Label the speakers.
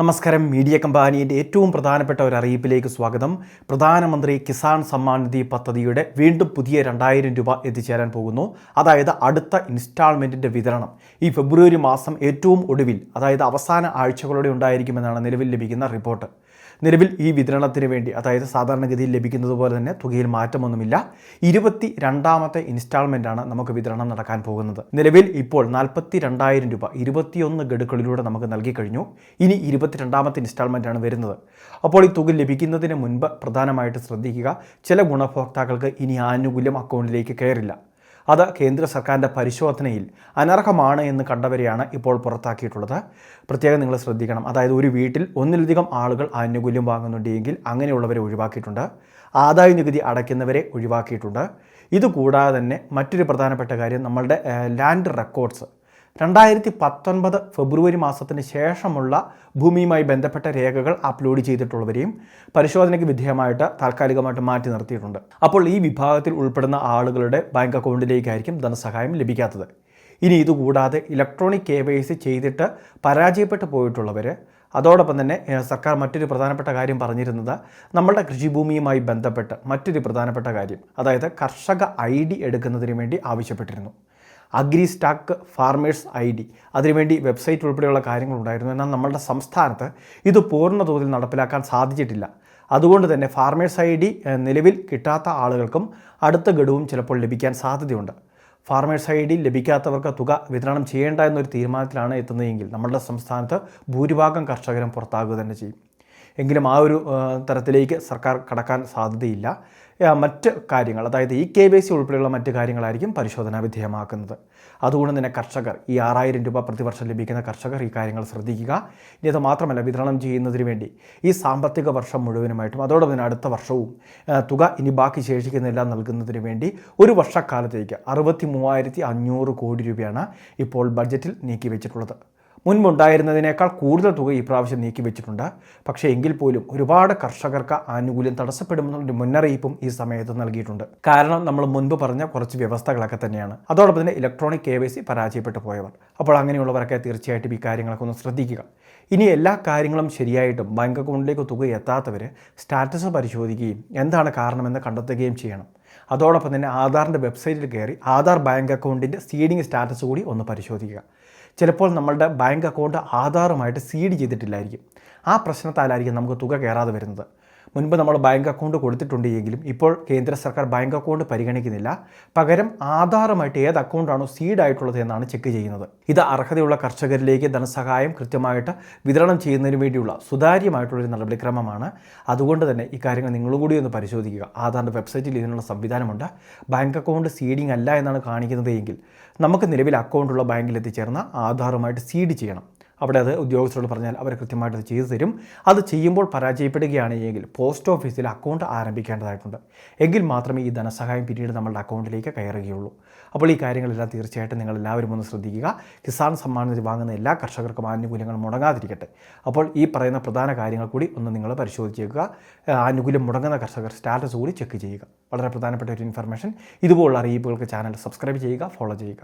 Speaker 1: നമസ്കാരം. മീഡിയ കമ്പാനിയുടെ ഏറ്റവും പ്രധാനപ്പെട്ട ഒരു അറിയിപ്പിലേക്ക് സ്വാഗതം. പ്രധാനമന്ത്രി കിസാൻ സമ്മാൻ നിധി പദ്ധതിയുടെ വീണ്ടും പുതിയ രണ്ടായിരം രൂപ എത്തിച്ചേരാൻ പോകുന്നു. അതായത് അടുത്ത ഇൻസ്റ്റാൾമെന്റിന്റെ വിതരണം. ഈ ഫെബ്രുവരി മാസം ഏറ്റവും ഒടുവിൽ അതായത് അവസാന ആഴ്ചകളോടെ ഉണ്ടായിരിക്കുമെന്നാണ് നിലവിൽ ലഭിക്കുന്ന റിപ്പോർട്ട്. നിലവിൽ ഈ വിതരണത്തിന് വേണ്ടി അതായത് സാധാരണഗതിയിൽ ലഭിക്കുന്നത് പോലെ തന്നെ തുകയിൽ മാറ്റമൊന്നുമില്ല. ഇരുപത്തി രണ്ടാമത്തെ ഇൻസ്റ്റാൾമെന്റാണ് നമുക്ക് വിതരണം നടക്കാൻ പോകുന്നത്. നിലവിൽ ഇപ്പോൾ നാൽപ്പത്തി രണ്ടായിരം രൂപ ഇരുപത്തിയൊന്ന് ഗഡുക്കളിലൂടെ നമുക്ക് നൽകി കഴിഞ്ഞു. ഇനി ഇരുപത്തിരണ്ടാമത്തെ ഇൻസ്റ്റാൾമെന്റാണ് വരുന്നത്. അപ്പോൾ ഈ തുക ലഭിക്കുന്നതിന് മുൻപ് പ്രധാനമായിട്ട് ശ്രദ്ധിക്കുക ചില ഗുണഭോക്താക്കൾക്ക് ഇനി ആനുകൂല്യം അക്കൗണ്ടിലേക്ക് കയറില്ല. അത് കേന്ദ്ര സർക്കാരിന്റെ പരിശോധനയിൽ അനർഹമാണ് എന്ന് കണ്ടവരെയാണ് ഇപ്പോൾ പുറത്താക്കിയിട്ടുള്ളത്. പ്രത്യേകം നിങ്ങൾ ശ്രദ്ധിക്കണം. അതായത് ഒരു വീട്ടിൽ ഒന്നിലധികം ആളുകൾ ആനുകൂല്യം വാങ്ങുന്നുണ്ടെങ്കിൽ അങ്ങനെയുള്ളവരെ ഒഴിവാക്കിയിട്ടുണ്ട്. ആദായ നികുതി അടയ്ക്കുന്നവരെ ഒഴിവാക്കിയിട്ടുണ്ട്. ഇതുകൂടാതെ തന്നെ മറ്റൊരു പ്രധാനപ്പെട്ട കാര്യം നമ്മളുടെ ലാൻഡ് റെക്കോർഡ്സ് രണ്ടായിരത്തി പത്തൊൻപത് ഫെബ്രുവരി മാസത്തിന് ശേഷമുള്ള ഭൂമിയുമായി ബന്ധപ്പെട്ട രേഖകൾ അപ്ലോഡ് ചെയ്തിട്ടുള്ളവരെയും പരിശോധനയ്ക്ക് വിധേയമായിട്ട് താൽക്കാലികമായിട്ട് മാറ്റി നിർത്തിയിട്ടുണ്ട്. അപ്പോൾ ഈ വിഭാഗത്തിൽ ഉൾപ്പെടുന്ന ആളുകളുടെ ബാങ്ക് അക്കൗണ്ടിലേക്കായിരിക്കും ധനസഹായം ലഭിക്കാത്തത്. ഇനി ഇതുകൂടാതെ ഇലക്ട്രോണിക് കെ വൈ സി ചെയ്തിട്ട് പരാജയപ്പെട്ടു പോയിട്ടുള്ളവർ അതോടൊപ്പം തന്നെ സർക്കാർ മറ്റൊരു പ്രധാനപ്പെട്ട കാര്യം പറഞ്ഞിരുന്നത് നമ്മളുടെ കൃഷിഭൂമിയുമായി ബന്ധപ്പെട്ട് മറ്റൊരു പ്രധാനപ്പെട്ട കാര്യം. അതായത് കർഷക ഐ ഡി എടുക്കുന്നതിന് വേണ്ടി ആവശ്യപ്പെട്ടിരുന്നു. Agri stack farmers I D. അതിനുവേണ്ടി വെബ്സൈറ്റ് ഉൾപ്പെടെയുള്ള കാര്യങ്ങളുണ്ടായിരുന്നു എന്നാൽ നമ്മളുടെ സംസ്ഥാനത്ത് ഇത് പൂർണ തോതിൽ നടപ്പിലാക്കാൻ സാധിച്ചിട്ടില്ല. അതുകൊണ്ട് തന്നെ ഫാർമേഴ്സ് ഐ ഡി നിലവിൽ കിട്ടാത്ത ആളുകൾക്കും അടുത്ത ഗഡുവും ചിലപ്പോൾ ലഭിക്കാൻ സാധ്യതയുണ്ട്. ഫാർമേഴ്സ് ഐ ഡി ലഭിക്കാത്തവർക്ക് തുക വിതരണം ചെയ്യേണ്ട എന്നൊരു തീരുമാനത്തിലാണ് എത്തുന്നതെങ്കിൽ നമ്മളുടെ സംസ്ഥാനത്ത് ഭൂരിഭാഗം കർഷകരും പുറത്താകുക തന്നെ ചെയ്യും. എങ്കിലും ആ ഒരു തരത്തിലേക്ക് സർക്കാർ കടക്കാൻ സാധ്യതയില്ല. മറ്റ് കാര്യങ്ങൾ അതായത് ഈ കെ വൈ സി ഉൾപ്പെടെയുള്ള മറ്റ് കാര്യങ്ങളായിരിക്കും പരിശോധനാ വിധേയമാക്കുന്നത്. അതുകൊണ്ട് തന്നെ കർഷകർ ഈ ആറായിരം രൂപ പ്രതിവർഷം ലഭിക്കുന്ന കർഷകർ ഈ കാര്യങ്ങൾ ശ്രദ്ധിക്കുക. ഇനി അത് മാത്രമല്ല വിതരണം ചെയ്യുന്നതിന് വേണ്ടി ഈ സാമ്പത്തിക വർഷം മുഴുവനുമായിട്ടും അതോടൊപ്പം തന്നെ അടുത്ത വർഷവും തുക ഇനി ബാക്കി ശേഷിക്കുന്നെല്ലാം നൽകുന്നതിന് വേണ്ടി ഒരു വർഷക്കാലത്തേക്ക് അറുപത്തി മൂവായിരത്തി അഞ്ഞൂറ് കോടി രൂപയാണ് ഇപ്പോൾ ബഡ്ജറ്റിൽ നീക്കി വെച്ചിട്ടുള്ളത് മുൻപുണ്ടായിരുന്നതിനേക്കാൾ കൂടുതൽ തുക ഈ പ്രാവശ്യം നീക്കിവെച്ചിട്ടുണ്ട് പക്ഷേ എങ്കിൽ പോലും ഒരുപാട് കർഷകർക്ക് ആനുകൂല്യം തടസ്സപ്പെടുമെന്നൊരു മുന്നറിയിപ്പും ഈ സമയത്ത് നൽകിയിട്ടുണ്ട്. കാരണം നമ്മൾ മുൻപ് പറഞ്ഞ കുറച്ച് വ്യവസ്ഥകളൊക്കെ തന്നെയാണ്. അതോടൊപ്പം തന്നെ ഇലക്ട്രോണിക് കെ പരാജയപ്പെട്ടു പോയവർ. അപ്പോൾ അങ്ങനെയുള്ളവരൊക്കെ തീർച്ചയായിട്ടും ഈ കാര്യങ്ങളൊക്കെ ഒന്ന് ശ്രദ്ധിക്കുക. ഇനി എല്ലാ കാര്യങ്ങളും ശരിയായിട്ടും ബാങ്ക് അക്കൗണ്ടിലേക്ക് തുക എത്താത്തവർ സ്റ്റാറ്റസ് പരിശോധിക്കുകയും എന്താണ് കാരണമെന്ന് കണ്ടെത്തുകയും ചെയ്യണം. അതോടൊപ്പം തന്നെ ആധാറിന്റെ വെബ്സൈറ്റിൽ കയറി ആധാർ ബാങ്ക് അക്കൗണ്ടിന്റെ സീഡിംഗ് സ്റ്റാറ്റസ് കൂടി ഒന്ന് പരിശോധിക്കുക. ചിലപ്പോൾ നമ്മളുടെ ബാങ്ക് അക്കൗണ്ട് ആധാറുമായിട്ട് സീഡ് ചെയ്തിട്ടില്ലായിരിക്കും. ആ പ്രശ്നത്താലായിരിക്കും നമുക്ക് തുക കയറാതെ വരുന്നത്. മുൻപ് നമ്മൾ ബാങ്ക് അക്കൗണ്ട് കൊടുത്തിട്ടുണ്ട് എങ്കിലും ഇപ്പോൾ കേന്ദ്ര സർക്കാർ ബാങ്ക് അക്കൗണ്ട് പരിഗണിക്കുന്നില്ല. പകരം ആധാറുമായിട്ട് ഏത് അക്കൗണ്ടാണോ സീഡ് ആയിട്ടുള്ളത് എന്നാണ് ചെക്ക് ചെയ്യുന്നത്. ഇത് അർഹതയുള്ള കർഷകരിലേക്ക് ധനസഹായം കൃത്യമായിട്ട് വിതരണം ചെയ്യുന്നതിന് വേണ്ടിയുള്ള സുതാര്യമായിട്ടുള്ളൊരു നടപടിക്രമമാണ്. അതുകൊണ്ട് തന്നെ ഇക്കാര്യങ്ങൾ കാര്യങ്ങൾ നിങ്ങളും കൂടി ഒന്ന് പരിശോധിക്കുക. ആധാറിന്റെ വെബ്സൈറ്റിൽ ഇതിനുള്ള സംവിധാനമുണ്ട്. ബാങ്ക് അക്കൗണ്ട് സീഡിംഗ് അല്ല എന്നാണ് കാണിക്കുന്നത് എങ്കിൽ നമുക്ക് നിലവിൽ അക്കൗണ്ടുള്ള ബാങ്കിൽ എത്തിച്ചേർന്ന ആധാറുമായിട്ട് സീഡ് ചെയ്യണം. അവിടെ അത് ഉദ്യോഗസ്ഥരോട് പറഞ്ഞാൽ അവർ കൃത്യമായിട്ട് അത് ചെയ്തു തരും. അത് ചെയ്യുമ്പോൾ പരാജയപ്പെടുകയാണെങ്കിൽ പോസ്റ്റ് ഓഫീസിൽ അക്കൗണ്ട് ആരംഭിക്കേണ്ടതായിട്ടുണ്ട്. എങ്കിൽ മാത്രമേ ഈ ധനസഹായം പിന്നീട് നമ്മളുടെ അക്കൗണ്ടിലേക്ക് കയറുകയുള്ളൂ. അപ്പോൾ ഈ കാര്യങ്ങളെല്ലാം തീർച്ചയായിട്ടും നിങ്ങൾ എല്ലാവരും ഒന്ന് ശ്രദ്ധിക്കുക. കിസാൻ സമ്മാൻ നിധി വാങ്ങുന്ന എല്ലാ കർഷകർക്കും ആനുകൂല്യങ്ങൾ മുടങ്ങാതിരിക്കട്ടെ. അപ്പോൾ ഈ പറയുന്ന പ്രധാന കാര്യങ്ങൾ കൂടി ഒന്ന് നിങ്ങൾ പരിശോധിച്ചേക്കുക. ആനുകൂല്യം മുടങ്ങുന്ന കർഷകർ സ്റ്റാറ്റസ് കൂടി ചെക്ക് ചെയ്യുക. വളരെ പ്രധാനപ്പെട്ട ഒരു ഇൻഫർമേഷൻ. ഇതുപോലുള്ള അറിയിപ്പുകൾക്ക് ചാനൽ സബ്സ്ക്രൈബ് ചെയ്യുക ഫോളോ ചെയ്യുക.